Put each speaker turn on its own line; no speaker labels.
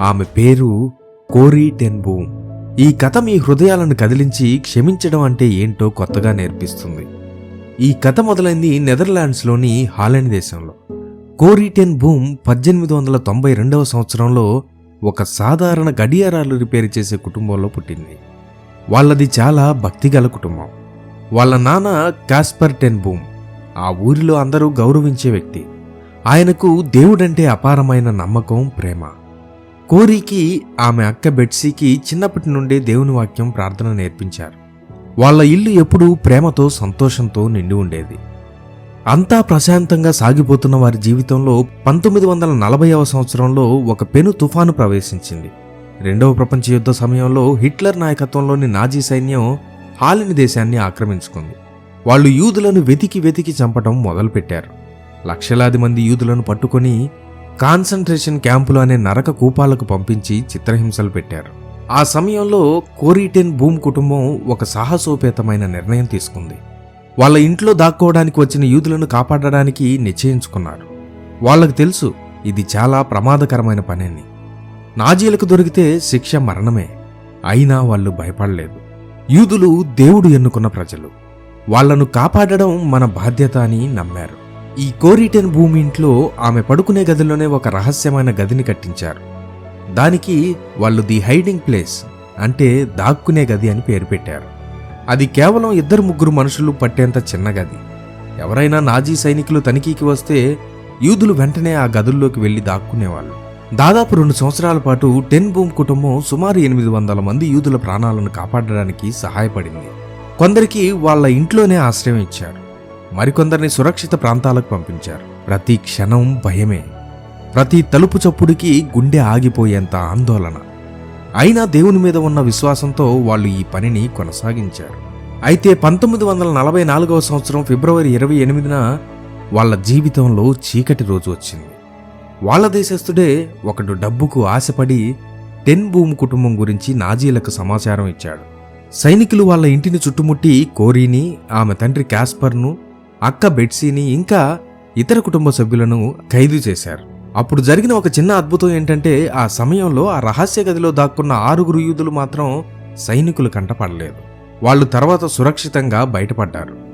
ఆమె పేరు కోరీ టెన్బూమ్ ఈ కథ మీ హృదయాలను కదిలించి క్షమించడం అంటే ఏంటో కొత్తగా నేర్పిస్తుంది. ఈ కథ మొదలైంది నెదర్లాండ్స్లోని హాలెండ్ దేశంలో. కోరీటెన్ బూమ్ పద్దెనిమిది వందల తొంభై రెండవ సంవత్సరంలో ఒక సాధారణ గడియారాలు రిపేర్ చేసే కుటుంబంలో పుట్టింది. వాళ్ళది చాలా భక్తిగల కుటుంబం. వాళ్ళ నాన్న కాస్పర్ టెన్ బూమ్ ఆ ఊరిలో అందరూ గౌరవించే వ్యక్తి. ఆయనకు దేవుడంటే అపారమైన నమ్మకం ప్రేమ. కోరికి ఆమె అక్క బెట్సీకి చిన్నప్పటి నుండే దేవుని వాక్యం ప్రార్థన నేర్పించారు. వాళ్ళ ఇల్లు ఎప్పుడూ ప్రేమతో సంతోషంతో నిండి ఉండేది. అంతా ప్రశాంతంగా సాగిపోతున్న వారి జీవితంలో పంతొమ్మిది వందల నలభైవ సంవత్సరంలో ఒక పెను తుఫాను ప్రవేశించింది. రెండవ ప్రపంచ యుద్ధ సమయంలో హిట్లర్ నాయకత్వంలోని నాజీ సైన్యం హాలిని దేశాన్ని ఆక్రమించుకుంది. వాళ్ళు యూదులను వెతికి వెతికి చంపటం మొదలుపెట్టారు. లక్షలాది మంది యూదులను పట్టుకొని కాన్సంట్రేషన్ క్యాంపులు అనే నరక కూపాలకు పంపించి చిత్రహింసలు పెట్టారు. ఆ సమయంలో కోరిటెన్ భూమ్ కుటుంబం ఒక సాహసోపేతమైన నిర్ణయం తీసుకుంది. వాళ్ళ ఇంట్లో దాక్కోవడానికి వచ్చిన యూదులను కాపాడడానికి నిశ్చయించుకున్నారు. వాళ్ళకు తెలుసు ఇది చాలా ప్రమాదకరమైన పని నాజీలకు దొరికితే శిక్ష మరణమే అయినా వాళ్ళు భయపడలేదు. యూదులు దేవుడు ఎన్నుకున్న ప్రజలు. వాళ్ళను కాపాడడం మన బాధ్యత అని నమ్మారు. ఈ కోరిటెన్ భూమి ఇంట్లో ఆమె పడుకునే గదిలోనే ఒక రహస్యమైన గదిని కట్టించారు. దానికి వాళ్ళు ది హైడింగ్ ప్లేస్ అంటే దాక్కునే గది అని పేరు పెట్టారు. అది కేవలం ఇద్దరు ముగ్గురు మనుషులు పట్టేంత చిన్న గది. ఎవరైనా నాజీ సైనికులు తనిఖీకి వస్తే యూదులు వెంటనే ఆ గదుల్లోకి వెళ్ళి దాక్కునేవాళ్ళు. దాదాపు రెండు సంవత్సరాల పాటు టెన్ బూమ్ కుటుంబం సుమారు ఎనిమిది వందల మంది యూదుల ప్రాణాలను కాపాడడానికి సహాయపడింది. కొందరికి వాళ్ళ ఇంట్లోనే ఆశ్రయం ఇచ్చారు. మరికొందరిని సురక్షిత ప్రాంతాలకు పంపించారు. ప్రతి క్షణం భయమే. ప్రతి తలుపు చప్పుడికి గుండె ఆగిపోయేంత ఆందోళన. అయినా దేవుని మీద ఉన్న విశ్వాసంతో వాళ్ళు ఈ పనిని కొనసాగించారు. అయితే పంతొమ్మిది వందల నలభై నాలుగవ సంవత్సరం ఫిబ్రవరి ఇరవై ఎనిమిదిన వాళ్ళ జీవితంలో చీకటి రోజు వచ్చింది. వాళ్ళ దేశస్థుడే ఒకడు డబ్బుకు ఆశపడి టెన్ భూమి కుటుంబం గురించి నాజీలకు సమాచారం ఇచ్చాడు. సైనికులు వాళ్ళ ఇంటిని చుట్టుముట్టి కోరీని ఆమె తండ్రి క్యాస్పర్ను అక్క బెట్సీని ఇంకా ఇతర కుటుంబ సభ్యులను ఖైదు చేశారు. అప్పుడు జరిగిన ఒక చిన్న అద్భుతం ఏంటంటే ఆ సమయంలో ఆ రహస్య గదిలో దాక్కున్న ఆరుగురు యూదులు మాత్రం సైనికులు కంటపడలేదు వాళ్ళు తర్వాత సురక్షితంగా బయటపడ్డారు.